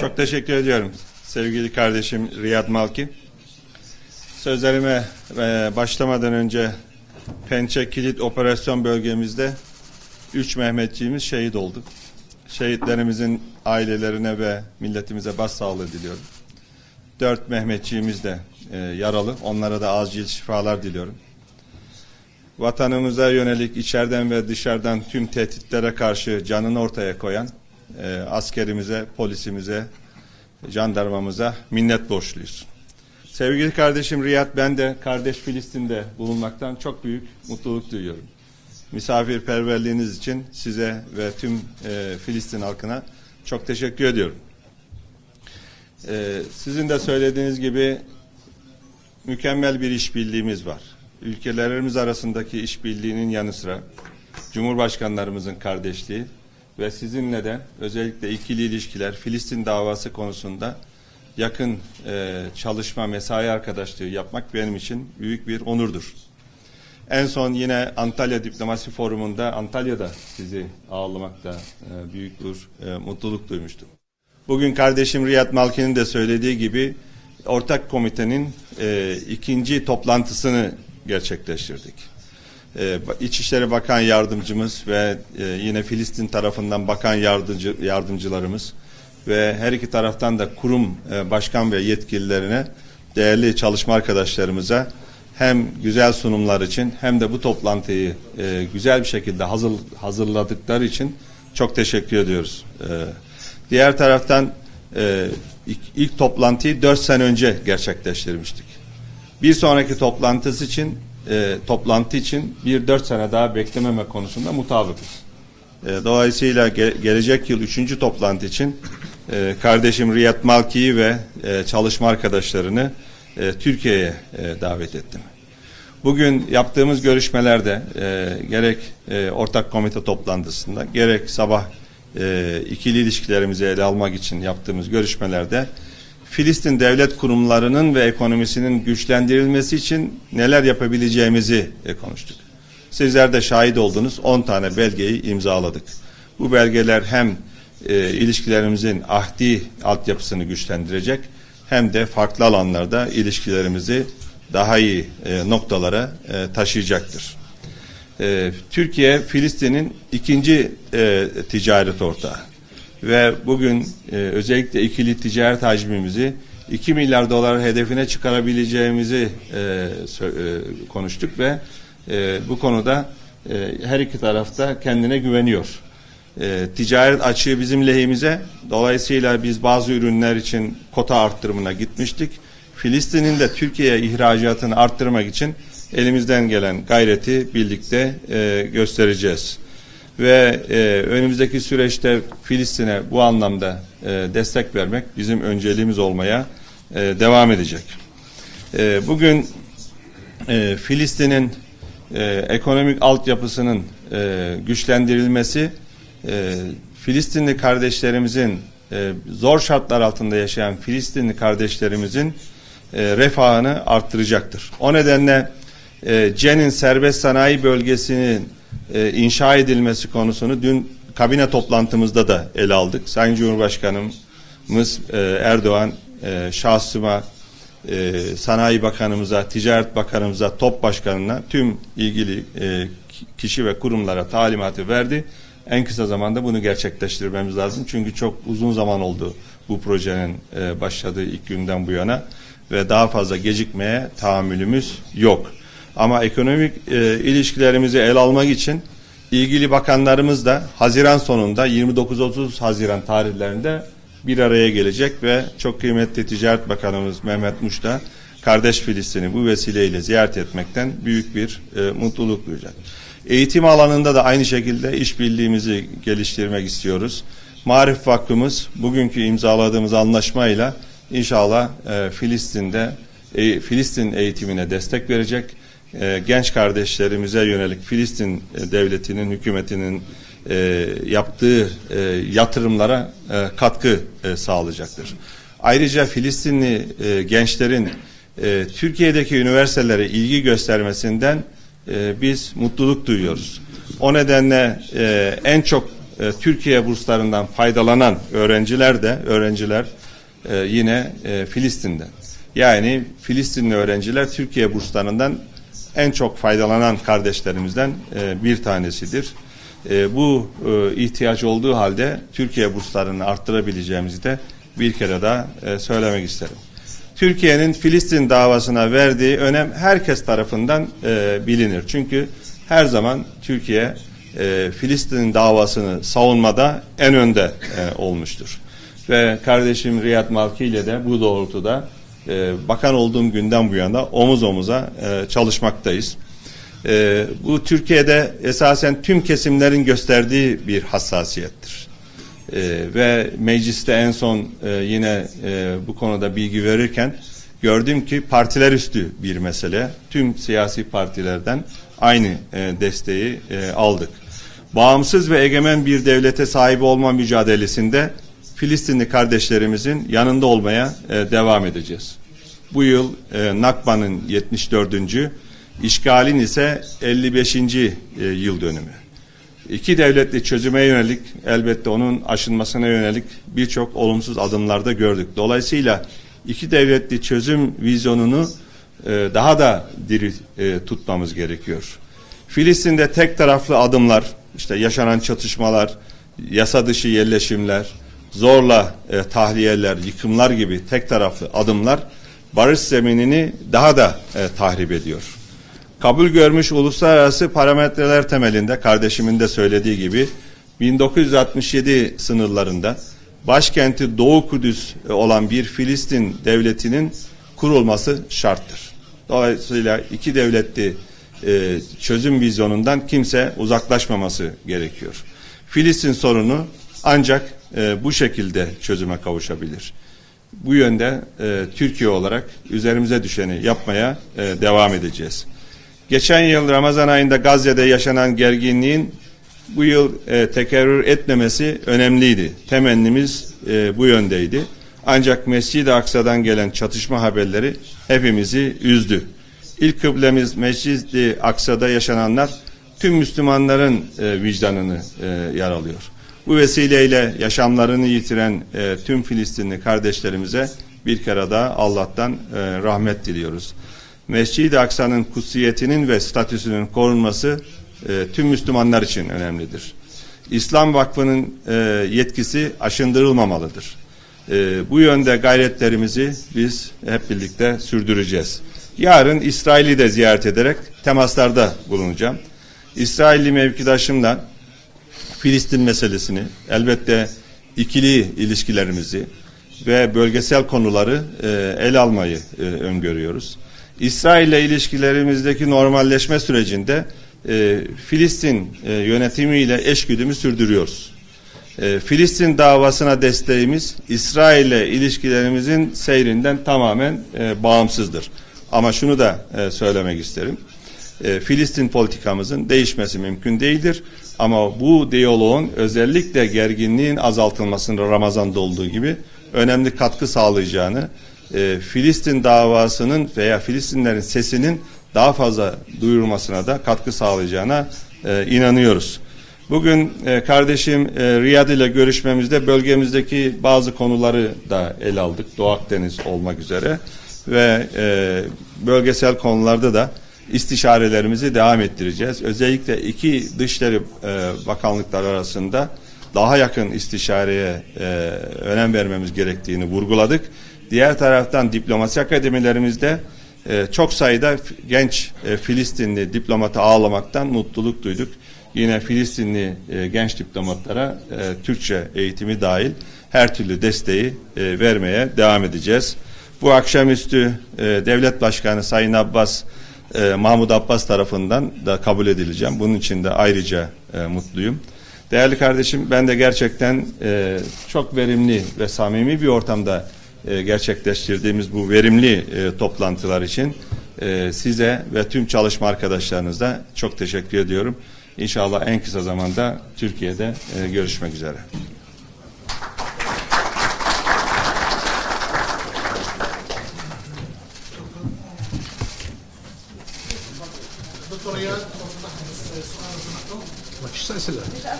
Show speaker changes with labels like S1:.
S1: Çok teşekkür ediyorum sevgili kardeşim Riyad Malki. Sözlerime e, başlamadan önce Pençe Kilit Operasyon Bölgemizde 3 Mehmetçiğimiz şehit oldu. Şehitlerimizin ailelerine ve milletimize başsağlığı diliyorum. 4 Mehmetçiğimiz de e, yaralı. Onlara da acil şifalar diliyorum. Vatanımıza yönelik içeriden ve dışarıdan tüm tehditlere karşı canını ortaya koyan e, askerimize, polisimize, jandarmamıza minnet borçluyuz. Sevgili kardeşim Riyad, ben de kardeş Filistin'de bulunmaktan çok büyük mutluluk duyuyorum. Misafirperverliğiniz için size ve tüm e, Filistin halkına çok teşekkür ediyorum. E, sizin de söylediğiniz gibi mükemmel bir işbirliğimiz var. Ülkelerimiz arasındaki işbirliğinin yanı sıra Cumhurbaşkanlarımızın kardeşliği ve sizinle de özellikle ikili ilişkiler Filistin davası konusunda yakın e, çalışma, mesai arkadaşlığı yapmak benim için büyük bir onurdur. En son yine Antalya Diplomasi Forumu'nda Antalya'da sizi ağırlamakta e, büyük bir e, mutluluk duymuştum. Bugün kardeşim Riyad Malki'nin de söylediği gibi ortak komitenin e, ikinci toplantısını gerçekleştirdik. E, İçişleri Bakan Yardımcımız ve e, yine Filistin tarafından bakan yardımcı, yardımcılarımız ve her iki taraftan da kurum e, başkan ve yetkililerine değerli çalışma arkadaşlarımıza hem güzel sunumlar için hem de bu toplantıyı e, güzel bir şekilde hazır, hazırladıkları için çok teşekkür ediyoruz. Diğer taraftan ilk, ilk toplantıyı dört sene önce gerçekleştirmiştik. Bir sonraki toplantısı için e, toplantı için bir dört sene daha beklememe konusunda mutabıkız. E, dolayısıyla ge- gelecek yıl üçüncü toplantı için e, kardeşim Riyad Malki'yi ve e, çalışma arkadaşlarını e, Türkiye'ye e, davet ettim. Bugün yaptığımız görüşmelerde e, gerek e, ortak komite toplantısında gerek sabah e, ikili ilişkilerimizi ele almak için yaptığımız görüşmelerde Filistin devlet kurumlarının ve ekonomisinin güçlendirilmesi için neler yapabileceğimizi e, konuştuk. Sizler de şahit oldunuz 10 tane belgeyi imzaladık. Bu belgeler hem e, ilişkilerimizin ahdi altyapısını güçlendirecek hem de farklı alanlarda ilişkilerimizi daha iyi e, noktalara e, taşıyacaktır. E, Türkiye Filistin'in ikinci e, ticaret ortağı ve bugün e, özellikle ikili ticaret hacmimizi 2 milyar dolar hedefine çıkarabileceğimizi e, e, konuştuk ve e, bu konuda e, her iki tarafta kendine güveniyor. E, ticaret açığı bizim lehimize. Dolayısıyla biz bazı ürünler için kota arttırımına gitmiştik. Filistin'in de Türkiye'ye ihracatını arttırmak için elimizden gelen gayreti birlikte e, göstereceğiz. Ve e, önümüzdeki süreçte Filistin'e bu anlamda e, destek vermek bizim önceliğimiz olmaya e, devam edecek. E, bugün e, Filistin'in e, ekonomik altyapısının e, güçlendirilmesi e, Filistinli kardeşlerimizin e, zor şartlar altında yaşayan Filistinli kardeşlerimizin e, refahını arttıracaktır. O nedenle e, CEN'in serbest sanayi bölgesinin e, inşa edilmesi konusunu dün kabine toplantımızda da ele aldık. Sayın Cumhurbaşkanımız e, Erdoğan e, şahsıma e, Sanayi Bakanımıza, Ticaret Bakanımıza, TOP Başkanına tüm ilgili e, kişi ve kurumlara talimatı verdi. En kısa zamanda bunu gerçekleştirmemiz lazım. Çünkü çok uzun zaman oldu bu projenin e, başladığı ilk günden bu yana ve daha fazla gecikmeye tahammülümüz yok. Ama ekonomik e, ilişkilerimizi el almak için ilgili bakanlarımız da Haziran sonunda 29-30 Haziran tarihlerinde bir araya gelecek ve çok kıymetli Ticaret Bakanımız Mehmet Muş da kardeş Filistin'i bu vesileyle ziyaret etmekten büyük bir e, mutluluk duyacak. Eğitim alanında da aynı şekilde işbirliğimizi geliştirmek istiyoruz. Marif Vakfımız bugünkü imzaladığımız anlaşmayla inşallah e, Filistin'de e, Filistin eğitimine destek verecek. E, genç kardeşlerimize yönelik Filistin e, devletinin, hükümetinin e, yaptığı e, yatırımlara e, katkı e, sağlayacaktır. Ayrıca Filistinli e, gençlerin e, Türkiye'deki üniversitelere ilgi göstermesinden e, biz mutluluk duyuyoruz. O nedenle e, en çok e, Türkiye burslarından faydalanan öğrenciler de öğrenciler e, yine e, Filistin'den. Yani Filistinli öğrenciler Türkiye burslarından en çok faydalanan kardeşlerimizden e, bir tanesidir. E, bu e, ihtiyaç olduğu halde Türkiye burslarını arttırabileceğimizi de bir kere daha söylemek isterim. Türkiye'nin Filistin davasına verdiği önem herkes tarafından bilinir. Çünkü her zaman Türkiye Filistin davasını savunmada en önde olmuştur. Ve kardeşim Riyad Malki ile de bu doğrultuda e, bakan olduğum günden bu yana omuz omuza e, çalışmaktayız. E, bu Türkiye'de esasen tüm kesimlerin gösterdiği bir hassasiyettir. E, ve mecliste en son e, yine e, bu konuda bilgi verirken gördüm ki partiler üstü bir mesele. Tüm siyasi partilerden aynı e, desteği e, aldık. Bağımsız ve egemen bir devlete sahip olma mücadelesinde Filistinli kardeşlerimizin yanında olmaya e, devam edeceğiz. Bu yıl e, Nakba'nın 74. işgalin ise 55. E, yıl dönümü. İki devletli çözüme yönelik elbette onun aşılmasına yönelik birçok olumsuz adımlarda gördük. Dolayısıyla iki devletli çözüm vizyonunu e, daha da diri e, tutmamız gerekiyor. Filistin'de tek taraflı adımlar, işte yaşanan çatışmalar, yasa dışı yerleşimler, zorla e, tahliyeler, yıkımlar gibi tek taraflı adımlar barış zeminini daha da e, tahrip ediyor. Kabul görmüş uluslararası parametreler temelinde kardeşimin de söylediği gibi 1967 sınırlarında başkenti Doğu Kudüs olan bir Filistin devletinin kurulması şarttır. Dolayısıyla iki devletli e, çözüm vizyonundan kimse uzaklaşmaması gerekiyor. Filistin sorunu ancak e, bu şekilde çözüme kavuşabilir. Bu yönde e, Türkiye olarak üzerimize düşeni yapmaya e, devam edeceğiz. Geçen yıl Ramazan ayında Gazze'de yaşanan gerginliğin bu yıl e, tekerrür etmemesi önemliydi. Temennimiz e, bu yöndeydi. Ancak Mescid-i Aksa'dan gelen çatışma haberleri hepimizi üzdü. İlk kıblemiz Mescid-i Aksa'da yaşananlar tüm Müslümanların e, vicdanını e, yaralıyor. Bu vesileyle yaşamlarını yitiren e, tüm Filistinli kardeşlerimize bir kere daha Allah'tan e, rahmet diliyoruz. Mescid-i Aksa'nın kutsiyetinin ve statüsünün korunması e, tüm Müslümanlar için önemlidir. İslam Vakfı'nın e, yetkisi aşındırılmamalıdır. E, bu yönde gayretlerimizi biz hep birlikte sürdüreceğiz. Yarın İsrail'i de ziyaret ederek temaslarda bulunacağım. İsrailli mevkidaşımla Filistin meselesini, elbette ikili ilişkilerimizi ve bölgesel konuları e, ele almayı e, öngörüyoruz. İsrail ile ilişkilerimizdeki normalleşme sürecinde e, Filistin e, yönetimiyle eşgüdümü sürdürüyoruz. E, Filistin davasına desteğimiz İsrail ile ilişkilerimizin seyrinden tamamen e, bağımsızdır. Ama şunu da e, söylemek isterim. E, Filistin politikamızın değişmesi mümkün değildir. Ama bu diyaloğun özellikle gerginliğin azaltılmasında Ramazan'da olduğu gibi önemli katkı sağlayacağını, e, Filistin davasının veya Filistinlerin sesinin daha fazla duyurulmasına da katkı sağlayacağına e, inanıyoruz. Bugün kardeşim Riyad ile görüşmemizde bölgemizdeki bazı konuları da ele aldık. Doğu Akdeniz olmak üzere ve bölgesel konularda da istişarelerimizi devam ettireceğiz. Özellikle iki dışişleri e, bakanlıklar arasında daha yakın istişareye e, önem vermemiz gerektiğini vurguladık. Diğer taraftan diplomasi akademilerimizde e, çok sayıda genç e, Filistinli diplomata ağlamaktan mutluluk duyduk. Yine Filistinli e, genç diplomatlara e, Türkçe eğitimi dahil her türlü desteği e, vermeye devam edeceğiz. Bu akşamüstü e, Devlet Başkanı Sayın Abbas e, Mahmut Abbas tarafından da kabul edileceğim. Bunun için de ayrıca e, mutluyum. Değerli kardeşim ben de gerçekten e, çok verimli ve samimi bir ortamda e, gerçekleştirdiğimiz bu verimli e, toplantılar için e, size ve tüm çalışma arkadaşlarınıza çok teşekkür ediyorum. İnşallah en kısa zamanda Türkiye'de e, görüşmek üzere.
S2: سلسلة